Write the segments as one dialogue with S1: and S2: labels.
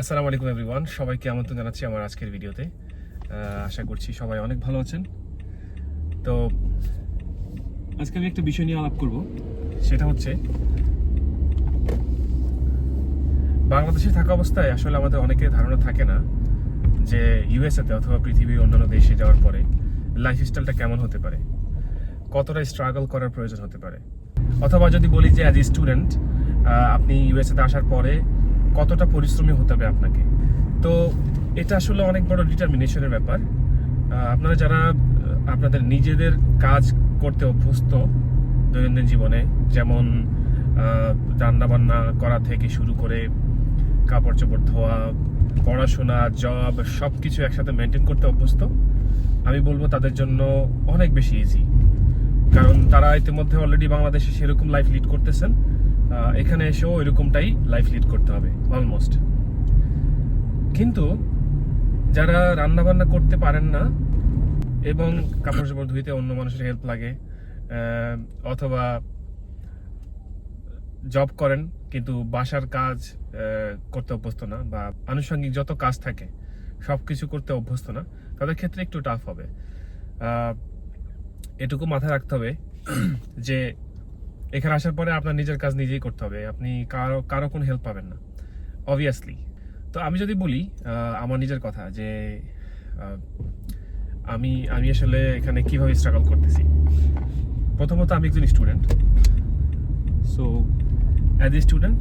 S1: আসসালামু আলাইকুম এভরিওয়ান, সবাইকে আমন্ত্রণ জানাচ্ছি আমার আজকের ভিডিওতে। আশা করছি সবাই অনেক ভালো আছেন। তো, আজকে আমি একটা বিষয় নিয়ে আলাপ করব। সেটা হচ্ছে, বাংলাদেশে থাকা অবস্থায় আসলে আমাদের অনেকের ধারণা থাকে না যে ইউএসএতে অথবা পৃথিবীর অন্যান্য দেশে যাওয়ার পরে লাইফ স্টাইলটা কেমন হতে পারে, কতটা স্ট্রাগল করার প্রয়োজন হতে পারে। অথবা যদি বলি যে অ্যাজ এ স্টুডেন্ট আপনি ইউএসএতে আসার পরে কতটা পরিশ্রমী হতে হবে আপনাকে। তো এটা আসলে অনেক বড় ডিটারমিনেশনের ব্যাপার। আপনারা যারা আপনাদের নিজেদের কাজ করতে অভ্যস্ত দৈনন্দিন জীবনে, যেমন রান্না বান্না করা থেকে শুরু করে কাপড় চোপড় ধোয়া, পড়াশোনা জব সব কিছু একসাথে মেনটেন করতে অভ্যস্ত, আমি বলব তাদের জন্য অনেক বেশি ইজি কারণ তারা ইতিমধ্যে অলরেডি বাংলাদেশে সেরকম লাইফ লিড করতেছেন। এখানে এসেও এরকমটাই লাইফ লিড করতে হবে অলমোস্ট কিন্তু যারা রান্না বান্না করতে পারেন না এবং কাপড় চোপড় ধুইতে অন্য মানুষের হেল্প লাগে অথবা জব করেন, কিন্তু বাসার কাজ করতে অভ্যস্ত না বা আনুষঙ্গিক যত কাজ থাকে সব কিছু করতে অভ্যস্ত না, তাদের ক্ষেত্রে একটু টাফ হবে। এটুকু মাথায় রাখতে হবে যে এখানে আসার পরে আপনার নিজের কাজ নিজেই করতে হবে। আপনি কারও কারও কোনো হেল্প পাবেন না। অবভিয়াসলি তো আমি যদি বলি আমার নিজের কথা যে আমি আমি আসলে এখানে কীভাবে স্ট্রাগল করতেছি। প্রথমত আমি একজন student so as a student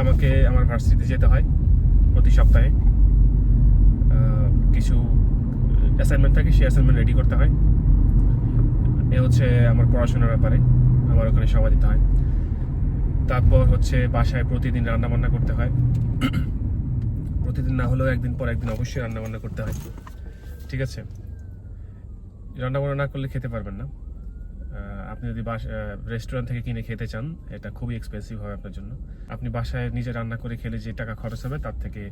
S1: আমাকে আমার ভার্সিটিতে যেতে হয় প্রতি সপ্তাহে। কিছু অ্যাসাইনমেন্ট থাকে, সেই অ্যাসাইনমেন্ট রেডি করতে হয়। এ হচ্ছে আমার পড়াশোনার ব্যাপারে। আমার ওখানে সময় দিতে হয় তারপর হচ্ছে বাসায় প্রতিদিন রান্না বান্না করতে হয় প্রতিদিন না হলেও একদিন পর একদিন অবশ্যই রান্না বান্না করতে হয় ঠিক আছে রান্না বান্না না করলে খেতে পারবেন না আপনি যদি রেস্টুরেন্ট থেকে কিনে খেতে চান এটা খুবই এক্সপেন্সিভ হবে আপনার জন্য আপনি বাসায় নিজে রান্না করে খেলে যে টাকা খরচ হবে তার থেকে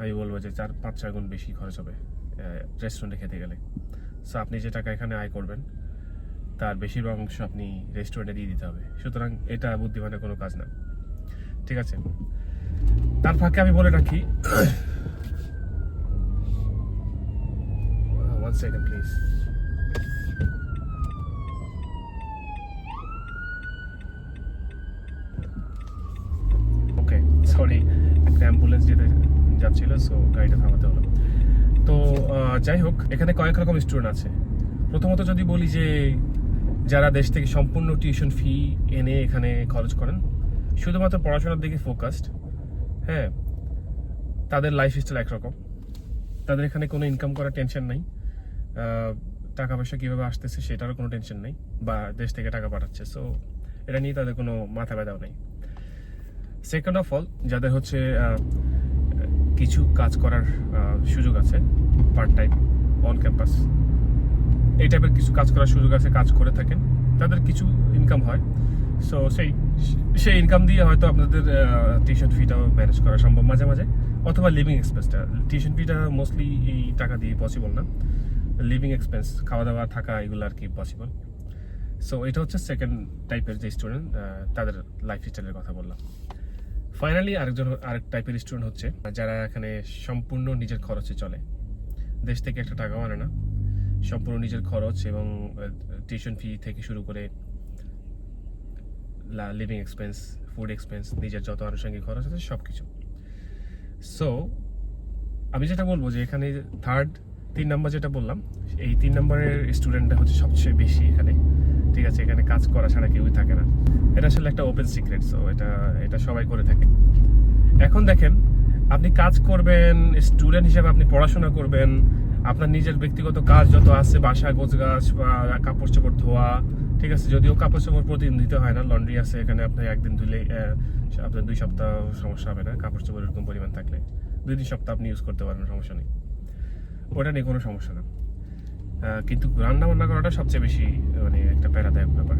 S1: আমি বলব যে চার পাঁচ ছয় গুণ বেশি খরচ হবে রেস্টুরেন্টে খেতে গেলে সো আপনি যে টাকা এখানে আয় করবেন তার বেশিরভাগ অংশ আপনি রেস্টুরেন্টে দিয়ে দিতে হবে। সুতরাং এটা বুদ্ধিমানের কোনো কাজ না। ঠিক আছে? তার ফাঁকে আমি বলে রাখি। প্লিজ ওকে সরি একটা অ্যাম্বুলেন্স যেতে যাচ্ছিল সো গাড়িটা থামাতে হলো। তো যাই হোক, এখানে কয়েক রকম স্টুডেন্ট আছে। প্রথমত যদি বলি যে যারা দেশ থেকে সম্পূর্ণ টিউশন ফি এনে এখানে খরচ করেন, শুধুমাত্র পড়াশোনার দিকে ফোকাসড হ্যাঁ তাদের লাইফ স্টাইল একরকম। তাদের এখানে কোনো ইনকাম করার টেনশন নাই। টাকা পয়সা কীভাবে আসতেছে সেটারও কোনো টেনশন নেই, বা দেশ থেকে টাকা পাঠাচ্ছে। সো এটা নিয়ে তাদের কোনো মাথা ব্যথাও নেই। সেকেন্ড অফ অল যাদের হচ্ছে কিছু কাজ করার সুযোগ আছে পার্ট টাইম অন ক্যাম্পাস এই টাইপের কিছু কাজ করার সুযোগ আছে, কাজ করে থাকেন। তাদের কিছু ইনকাম হয়। সো সেই সেই ইনকাম দিয়ে হয়তো আপনাদের টিউশন ফিটাও ম্যানেজ করা সম্ভব মাঝে মাঝে। অথবা লিভিং এক্সপেন্সটা টিউশন ফিটা মোস্টলি এই টাকা দিয়ে পসিবল না। লিভিং এক্সপেন্স খাওয়া দাওয়া থাকা, এগুলো আর কি পসিবল সো এটা হচ্ছে সেকেন্ড টাইপের যে স্টুডেন্ট তাদের লাইফ স্টাইলের কথা বললাম। ফাইনালি আরেকজন, আরেক টাইপের স্টুডেন্ট হচ্ছে, যারা এখানে সম্পূর্ণ নিজের খরচে চলে। দেশ থেকে একটা টাকাও আনে না। সম্পূর্ণ নিজের খরচ এবং টিউশন ফি থেকে শুরু করে লিভিং এক্সপেন্স ফুড এক্সপেন্স নিজের যত আনুষঙ্গিক খরচ আছে সব কিছু সো আমি যেটা বলব যে এখানে থার্ড তিন নাম্বার যেটা বললাম, এই তিন নম্বরের স্টুডেন্টটা হচ্ছে সবচেয়ে বেশি এখানে। ঠিক আছে, এখানে কাজ করা ছাড়া কেউই থাকে না। এটা আসলে একটা ওপেন সিক্রেট সো এটা এটা সবাই করে থাকে। এখন দেখেন, আপনি কাজ করবেন স্টুডেন্ট হিসেবে আপনি পড়াশোনা করবেন আপনার নিজের ব্যক্তিগত কাজ যত আছে বাসা গোছ গাছ বা কাপড় চোপড় ধোয়া, ঠিক আছে? যদিও কাপড় চোপড় প্রতিদিন ধুতে হয় না, লন্ড্রি আছে এখানে আপনি একদিন ধুলে আপনার দুই সপ্তাহ সমস্যা হবে না, কাপড় চোপড় এরকম পরিমাণ থাকলে। দুই, তিন সপ্তাহ আপনি ইউজ করতে পারবেন, সমস্যা নেই। ওটা নিয়ে কোনো সমস্যা না। কিন্তু রান্না বান্না করাটা সবচেয়ে বেশি মানে একটা প্যারাদায়ক ব্যাপার।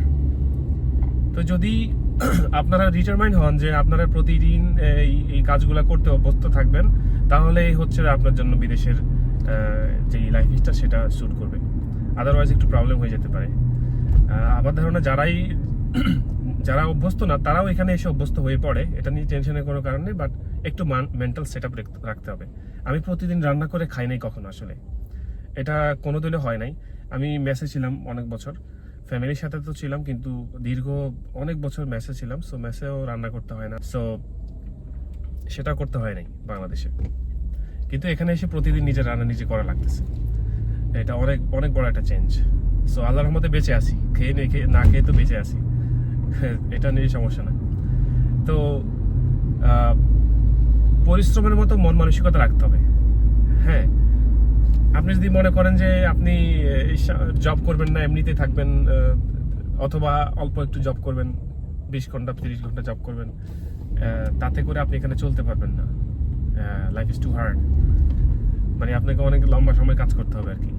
S1: তো যদি আপনারা ডিটারমাইন হন যে আপনারা প্রতিদিন এই এই কাজগুলো করতে অভ্যস্ত থাকবেন, তাহলে হচ্ছে আপনার জন্য বিদেশের যে লাইফ স্টাইল সেটা স্যুট করবে। আদারওয়াইজ একটু প্রবলেম হয়ে যেতে পারে। আমার ধারণা যারাই যারা অভ্যস্ত না, তারাও এখানে এসে অভ্যস্ত হয়ে পড়ে। এটা নিয়ে টেনশনের কোনো কারণ নেই বাট একটু মেন্টাল সেট আপ রাখতে হবে। আমি প্রতিদিন রান্না করে খাই নাই কখনো আসলে। এটা কোনোদিনও হয় নাই। আমি মেসে ছিলাম অনেক বছর। ফ্যামিলির সাথে তো ছিলাম, কিন্তু দীর্ঘ অনেক বছর মেসে ছিলাম সো মেসেও রান্না করতে হয় না। সো সেটা করতে হয় নাই বাংলাদেশে। কিন্তু এখানে এসে প্রতিদিন নিজে রান্না নিজে করা লাগতেছে। এটা অনেক অনেক বড় একটা চেঞ্জ সো আল্লাহর রহমতে বেঁচে আসি খেয়ে নিয়ে খেয়ে, না খেয়ে তো বেঁচে আসি এটা নিয়ে সমস্যা না তো পরিশ্রমের মতো মন মানসিকতা রাখতে হবে। হ্যাঁ আপনি যদি মনে করেন যে আপনি জব করবেন না এমনিতে থাকবেন অথবা অল্প একটু জব করবেন, বিশ ঘণ্টা, তিরিশ ঘণ্টা জব করবেন তাতে করে আপনি এখানে চলতে পারবেন না। লাইফ ইজ টু হার্ড মানে আপনাকে অনেক লম্বা সময় কাজ করতে হবে আর কি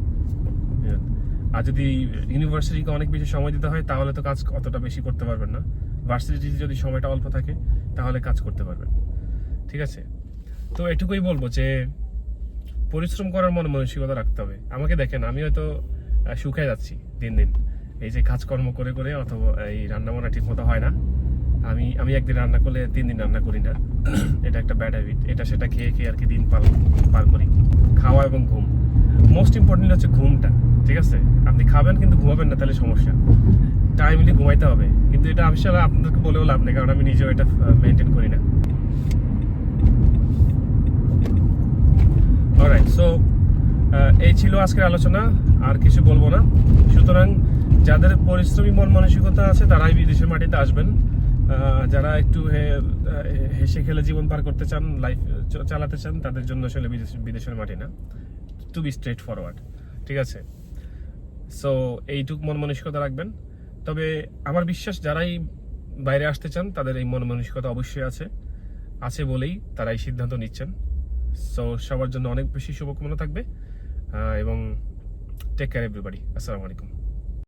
S1: আর যদি ইউনিভার্সিটিকে অনেক বেশি সময় দিতে হয়, তাহলে তো কাজ অতটা বেশি করতে পারবেন না। ভার্সিটি যদি সময়টা অল্প থাকে, তাহলে কাজ করতে পারবেন। ঠিক আছে? তো এটুকুই বলব যে, পরিশ্রম করার মনে মানসিকতা রাখতে হবে। আমাকে দেখেন, আমি হয়তো শুকায় যাচ্ছি দিন দিন। এই যে কাজকর্ম করে করে অথবা এই রান্না বান্না ঠিক মতো হয় না। আমি আমি একদিন রান্না করলে তিন দিন রান্না করি না। এটা একটা ব্যাড হ্যাবিট এটা সেটা খেয়ে খেয়ে আর কি দিন পার পার করি। খাওয়া এবং ঘুম। মোস্ট ইম্পর্টেন্ট হচ্ছে ঘুমটা, ঠিক আছে? আপনি খাবেন কিন্তু ঘুমাবেন না, তাহলে সমস্যা। টাইমলি ঘুমাইতে হবে। কিন্তু এটা আমি আসলে আপনাদেরকে বলেও লাভ নেই, কারণ আমি নিজেও এটা মেনটেন করি না। সো এই ছিল আজকের আলোচনা। আর কিছু বলব না। সুতরাং যাদের পরিশ্রমী মন মানসিকতা আছে, তারাই বিদেশের মাটিতে আসবেন। যারা একটু হেসে খেলে জীবন পার করতে চান লাইফ চালাতে চান, তাদের জন্য আসলে বিদেশ- বিদেশের মাটি না। টু বি স্ট্রেট ফরওয়ার্ড ঠিক আছে? সো এইটুক মন মানসিকতা রাখবেন। তবে আমার বিশ্বাস, যারাই বাইরে আসতে চান, তাদের এই মন মানসিকতা অবশ্যই আছে। আছে বলেই তারা এই সিদ্ধান্ত নিচ্ছেন। সো সবার জন্য অনেক বেশি শুভকামনা থাকবে। এবং টেক কেয়ার এভরিবাডি আসসালামু আলাইকুম।